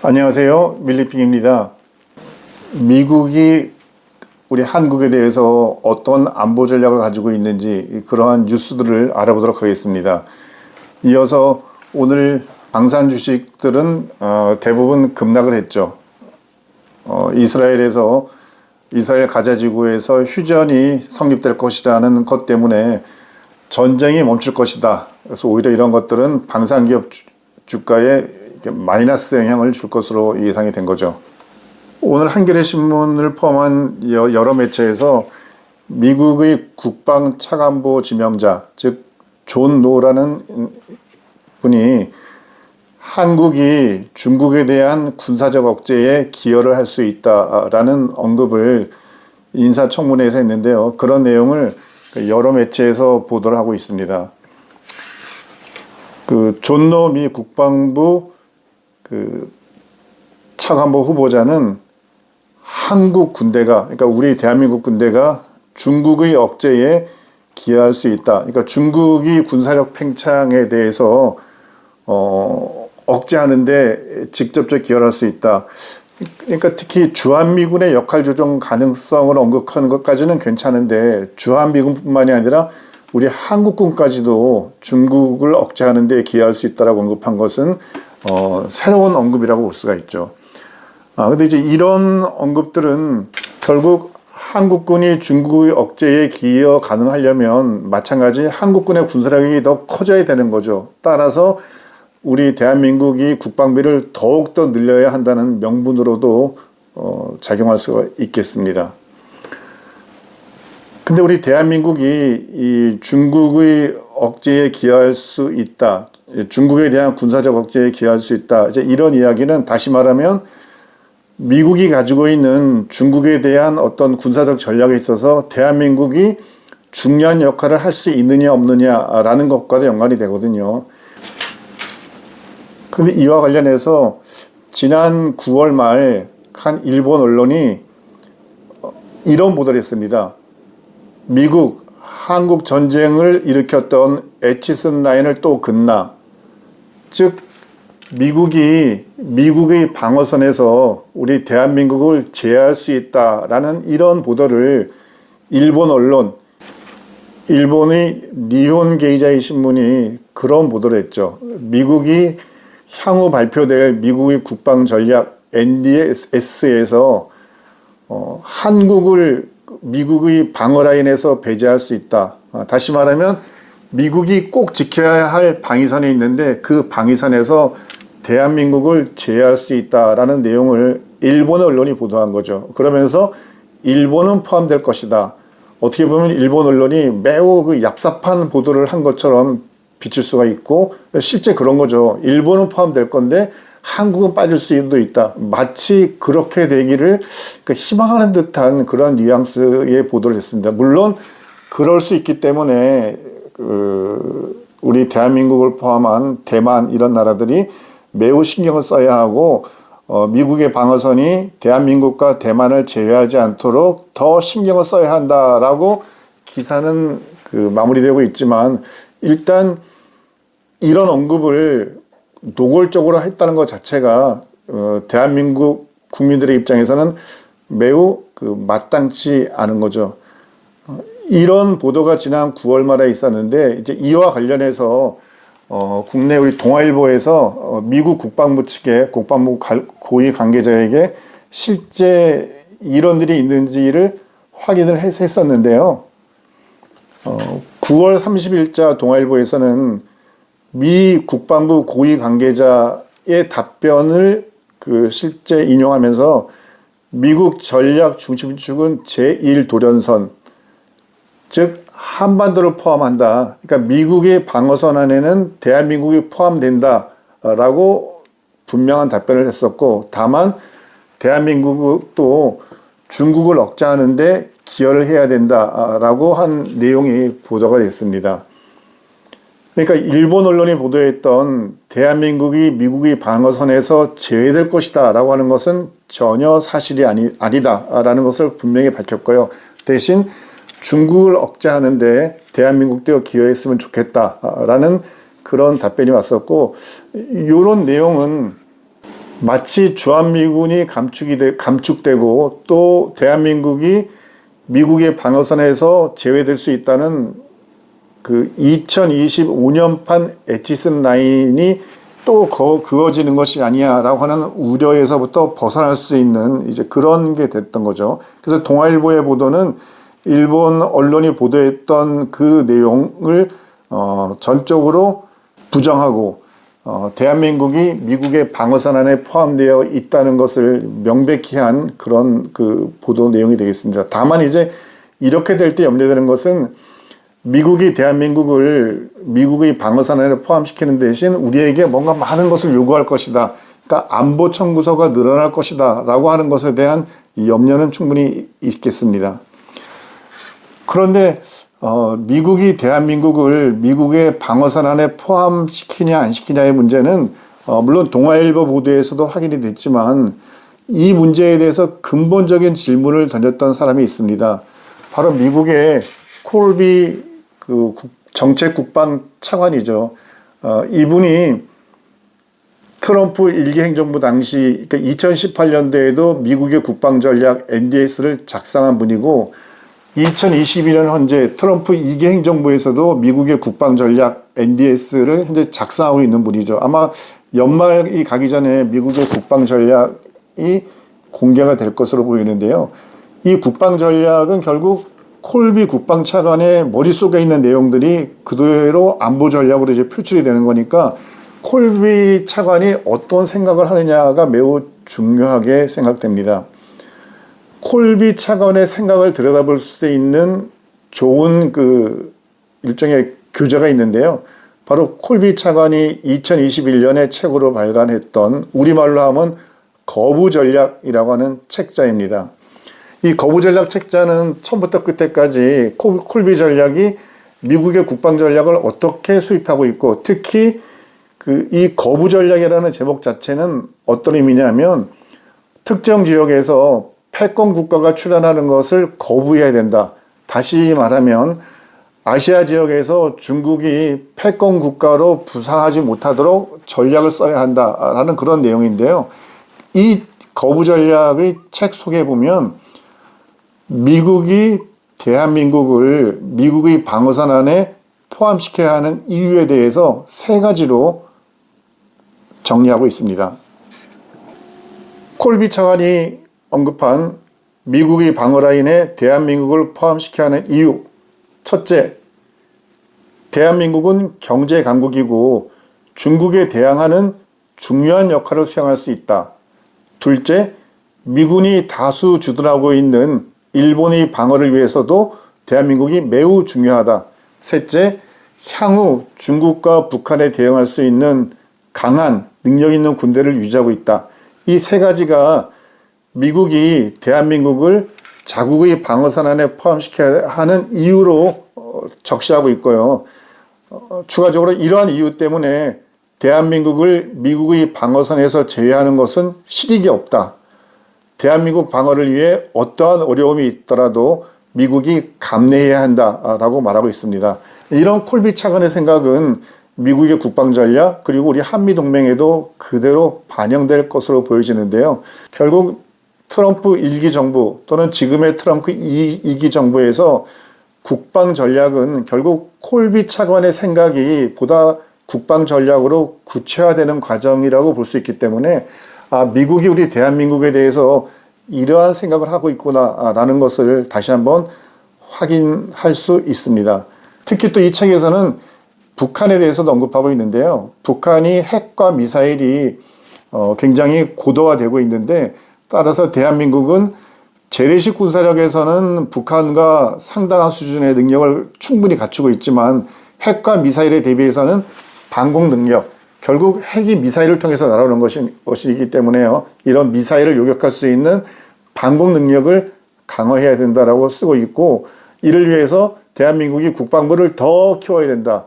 안녕하세요. 밀리핑입니다. 미국이 우리 한국에 대해서 어떤 안보 전략을 가지고 있는지 그러한 뉴스들을 알아보도록 하겠습니다. 이어서 오늘 방산 주식들은 어, 대부분 급락을 했죠. 어, 이스라엘에서 이스라엘 가자지구에서 휴전이 성립될 것이라는 것 때문에 전쟁이 멈출 것이다. 그래서 오히려 이런 것들은 방산기업 주- 주가에 마이너스 영향을 줄 것으로 예상이 된 거죠. 오늘 한겨레 신문을 포함한 여- 여러 매체에서 미국의 국방 차관보 지명자, 즉 존 노라는 분이 한국이 중국에 대한 군사적 억제에 기여를 할 수 있다라는 언급을 인사청문회에서 했는데요. 그런 내용을 여러 매체에서 보도를 하고 있습니다. 그 존노 미 국방부 그 차관보 후보자는 한국 군대가 그러니까 우리 대한민국 군대가 중국의 억제에 기여할 수 있다. 그러니까 중국이 군사력 팽창에 대해서 어, 억제하는데 직접적 기여를 할수 있다. 그러니까 특히 주한미군의 역할 조정 가능성을 언급하는 것까지는 괜찮은데 주한미군뿐만이 아니라 우리 한국군까지도 중국을 억제하는 데 기여할 수 있다라고 언급한 것은 어, 새로운 언급이라고 볼 수가 있죠. 아, 근데 이제 이런 언급들은 결국 한국군이 중국의 억제에 기여 가능하려면 마찬가지 한국군의 군사력이 더 커져야 되는 거죠. 따라서 우리 대한민국이 국방비를 더욱더 늘려야 한다는 명분으로도 어, 작용할 수가 있겠습니다. 근데 우리 대한민국이 이 중국의 억제에 기여할 수 있다. 중국에 대한 군사적 억제에 기여할 수 있다. 이제 이런 이야기는 다시 말하면 미국이 가지고 있는 중국에 대한 어떤 군사적 전략에 있어서 대한민국이 중요한 역할을 할 수 있느냐 없느냐라는 것과도 연관이 되거든요. 근데 이와 관련해서 지난 9월 말 한 일본 언론이 이런 보도를 했습니다. 미국 한국 전쟁을 일으켰던 에치슨 라인을 또 긋나 즉 미국이 미국의 방어선에서 우리 대한민국을 제어할 수 있다라는 이런 보도를 일본 언론 일본의 니혼 게이자이 신문이 그런 보도를 했죠. 미국이 향후 발표될 미국의 국방 전략 NDS에서 어, 한국을 미국의 방어 라인에서 배제할 수 있다. 아, 다시 말하면 미국이 꼭 지켜야 할 방위선이 있는데 그 방위선에서 대한민국을 제외할 수 있다라는 내용을 일본 언론이 보도한 거죠. 그러면서 일본은 포함될 것이다. 어떻게 보면 일본 언론이 매우 그 얍삽한 보도를 한 것처럼 비칠 수가 있고 실제 그런 거죠. 일본은 포함될 건데 한국은 빠질 수도 있다. 마치 그렇게 되기를 그 희망하는 듯한 그런 뉘앙스의 보도를 했습니다. 물론 그럴 수 있기 때문에 그 우리 대한민국을 포함한 대만 이런 나라들이 매우 신경을 써야 하고 어, 미국의 방어선이 대한민국과 대만을 제외하지 않도록 더 신경을 써야 한다라고 기사는 그 마무리되고 있지만 일단 이런 언급을 노골적으로 했다는 것 자체가 어, 대한민국 국민들의 입장에서는 매우 그 마땅치 않은 거죠. 어, 이런 보도가 지난 9월 말에 있었는데 이제 이와 관련해서 어, 국내 우리 동아일보에서 어, 미국 국방부 측에 국방부 갈- 고위 관계자에게 실제 이런 일이 있는지를 확인을 했, 했었는데요. 어, 9월 30일자 동아일보에서는 미 국방부 고위 관계자의 답변을 그 실제 인용하면서 미국 전략 중심 축은 제1도련선, 즉 한반도를 포함한다. 그러니까 미국의 방어선 안에는 대한민국이 포함된다라고 분명한 답변을 했었고, 다만 대한민국도 중국을 억제하는데 기여를 해야 된다라고 한 내용이 보도가 됐습니다. 그러니까 일본 언론이 보도했던 대한민국이 미국의 방어선에서 제외될 것이다 라고 하는 것은 전혀 사실이 아니, 아니다 라는 것을 분명히 밝혔고요. 대신 중국을 억제하는데 대한민국도 기여했으면 좋겠다 라는 그런 답변이 왔었고 이런 내용은 마치 주한미군이 감축이 되, 감축되고 또 대한민국이 미국의 방어선에서 제외될 수 있다는 그 2025년판 에치슨 라인이 또 거, 그어지는 것이 아니야라고 하는 우려에서부터 벗어날 수 있는 이제 그런 게 됐던 거죠. 그래서 동아일보의 보도는 일본 언론이 보도했던 그 내용을 어, 전적으로 부정하고 어, 대한민국이 미국의 방어선 안에 포함되어 있다는 것을 명백히 한 그런 그 보도 내용이 되겠습니다. 다만 이제 이렇게 될 때 염려되는 것은 미국이 대한민국을 미국의 방어선 안에 포함시키는 대신 우리에게 뭔가 많은 것을 요구할 것이다. 그러니까 안보 청구서가 늘어날 것이다 라고 하는 것에 대한 염려는 충분히 있겠습니다. 그런데 어, 미국이 대한민국을 미국의 방어선 안에 포함시키냐 안 시키냐의 문제는 어, 물론 동아일보 보도에서도 확인이 됐지만 이 문제에 대해서 근본적인 질문을 던졌던 사람이 있습니다. 바로 미국의 콜비 그 정책 국방 차관이죠. 어, 이분이 트럼프 일기 행정부 당시 그러니까 2018년도에도 미국의 국방 전략 NDS를 작성한 분이고 2022년 현재 트럼프 2기 행정부에서도 미국의 국방 전략 NDS를 현재 작성하고 있는 분이죠. 아마 연말이 가기 전에 미국의 국방 전략이 공개가 될 것으로 보이는데요. 이 국방 전략은 결국 콜비 국방 차관의 머릿속에 있는 내용들이 그대로 안보 전략으로 이제 표출이 되는 거니까 콜비 차관이 어떤 생각을 하느냐가 매우 중요하게 생각됩니다. 콜비 차관의 생각을 들여다볼 수 있는 좋은 그 일종의 교재가 있는데요. 바로 콜비 차관이 2021년에 책으로 발간했던 우리말로 하면 거부 전략이라고 하는 책자입니다. 이 거부 전략 책자는 처음부터 끝에까지 콜비 전략이 미국의 국방 전략을 어떻게 수립하고 있고 특히 그 이 거부 전략이라는 제목 자체는 어떤 의미냐면 특정 지역에서 패권 국가가 출현하는 것을 거부해야 된다. 다시 말하면 아시아 지역에서 중국이 패권 국가로 부상하지 못하도록 전략을 써야 한다라는 그런 내용인데요. 이 거부 전략의 책 속에 보면 미국이 대한민국을 미국의 방어선 안에 포함시켜야 하는 이유에 대해서 세 가지로 정리하고 있습니다. 콜비 차관이 언급한 미국의 방어라인에 대한민국을 포함시켜야 하는 이유. 첫째, 대한민국은 경제 강국이고 중국에 대항하는 중요한 역할을 수행할 수 있다. 둘째, 미군이 다수 주둔하고 있는 일본의 방어를 위해서도 대한민국이 매우 중요하다. 셋째, 향후 중국과 북한에 대응할 수 있는 강한 능력 있는 군대를 유지하고 있다. 이 세 가지가 미국이 대한민국을 자국의 방어선 안에 포함시켜야 하는 이유로 어, 적시하고 있고요. 어, 추가적으로 이러한 이유 때문에 대한민국을 미국의 방어선에서 제외하는 것은 실익이 없다. 대한민국 방어를 위해 어떠한 어려움이 있더라도 미국이 감내해야 한다라고 말하고 있습니다. 이런 콜비 차관의 생각은 미국의 국방 전략 그리고 우리 한미 동맹에도 그대로 반영될 것으로 보여지는데요. 결국 트럼프 1기 정부 또는 지금의 트럼프 2, 기 정부에서 국방 전략은 결국 콜비 차관의 생각이 보다 국방 전략으로 구체화되는 과정이라고 볼 수 있기 때문에 아, 미국이 우리 대한민국에 대해서 이러한 생각을 하고 있구나라는 것을 다시 한번 확인할 수 있습니다. 특히 또 이 책에서는 북한에 대해서도 언급하고 있는데요. 북한이 핵과 미사일이 어, 굉장히 고도화되고 있는데 따라서 대한민국은 재래식 군사력에서는 북한과 상당한 수준의 능력을 충분히 갖추고 있지만 핵과 미사일에 대비해서는 방공 능력, 결국 핵이 미사일을 통해서 날아오는 것이, 것이기 때문에요. 이런 미사일을 요격할 수 있는 방공 능력을 강화해야 된다라고 쓰고 있고 이를 위해서 대한민국이 국방부를 더 키워야 된다.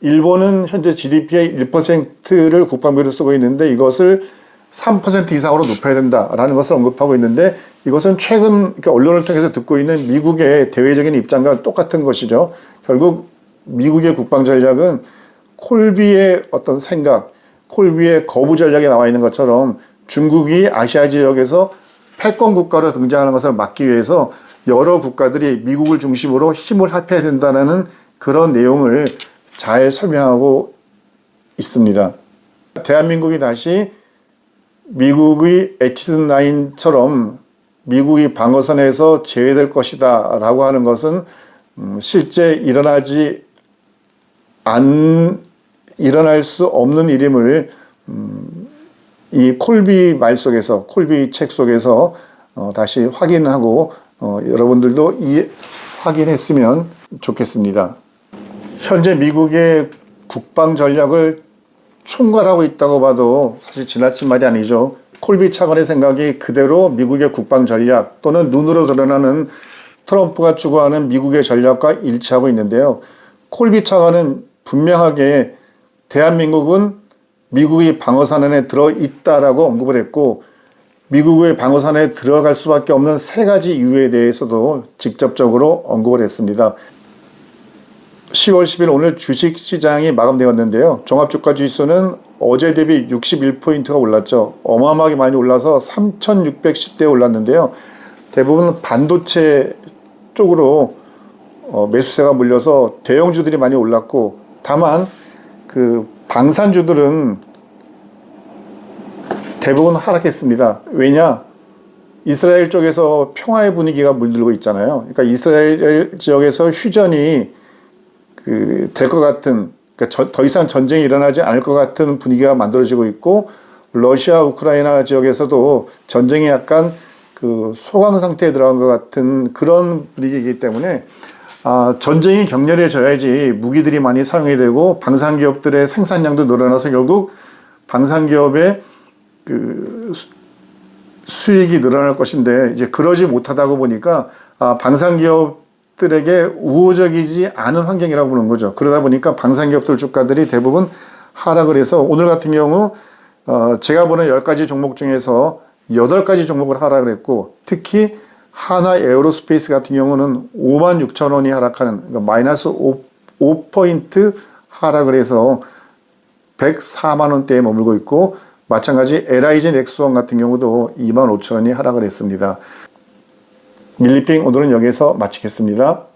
일본은 현재 GDP의 1%를 국방비로 쓰고 있는데 이것을 3% 이상으로 높여야 된다라는 것을 언급하고 있는데 이것은 최근 이렇게 언론을 통해서 듣고 있는 미국의 대외적인 입장과 똑같은 것이죠. 결국 미국의 국방 전략은 콜비의 어떤 생각, 콜비의 거부 전략에 나와 있는 것처럼 중국이 아시아 지역에서 패권 국가로 등장하는 것을 막기 위해서 여러 국가들이 미국을 중심으로 힘을 합해야 된다는 그런 내용을 잘 설명하고 있습니다. 대한민국이 다시 미국의 H9처럼 미국이 방어선에서 제외될 것이다 라고 하는 것은 음, 실제 일어나지 안 일어날 수 없는 일임을 음, 이 콜비 말 속에서 콜비 책 속에서 어, 다시 확인하고 어, 여러분들도 이 확인했으면 좋겠습니다. 현재 미국의 국방 전략을 총괄하고 있다고 봐도 사실 지나친 말이 아니죠. 콜비 차관의 생각이 그대로 미국의 국방 전략 또는 눈으로 드러나는 트럼프가 추구하는 미국의 전략과 일치하고 있는데요. 콜비 차관은 분명하게 대한민국은 미국이 방어산안에 들어 있다라고 언급을 했고 미국의 방어산에 들어갈 수밖에 없는 세 가지 이유에 대해서도 직접적으로 언급을 했습니다. 10월 10일 오늘 주식 시장이 마감되었는데요. 종합주가 지수는 어제 대비 61포인트가 올랐죠. 어마어마하게 많이 올라서 3,610대에 올랐는데요. 대부분 반도체 쪽으로 어, 매수세가 몰려서 대형주들이 많이 올랐고 다만 그 방산주들은 대부분 하락했습니다. 왜냐? 이스라엘 쪽에서 평화의 분위기가 물들고 있잖아요. 그러니까 이스라엘 지역에서 휴전이 그 될 것 같은 그러니까 저, 더 이상 전쟁이 일어나지 않을 것 같은 분위기가 만들어지고 있고 러시아 우크라이나 지역에서도 전쟁이 약간 그 소강 상태에 들어간 것 같은 그런 분위기이기 때문에 아, 전쟁이 격렬해져야지 무기들이 많이 사용이 되고 방산 기업들의 생산량도 늘어나서 결국 방산 기업의 그 수- 수익이 늘어날 것인데 이제 그러지 못하다고 보니까 아, 방산 기업들에게 우호적이지 않은 환경이라고 보는 거죠. 그러다 보니까 방산 기업들 주가들이 대부분 하락을 해서 오늘 같은 경우 어, 제가 보는 10가지 종목 중에서 8가지 종목을 하락을 했고 특히 하나 에어로스페이스 같은 경우는 5만 6천 원이 하락하는 그러니까 마이너스 5, 5포인트 하락을 해서 104만 원대에 머물고 있고 마찬가지 LIG 넥스원 같은 경우도 2만 5천 원이 하락을 했습니다. 밀리핑 오늘은 여기서 마치겠습니다.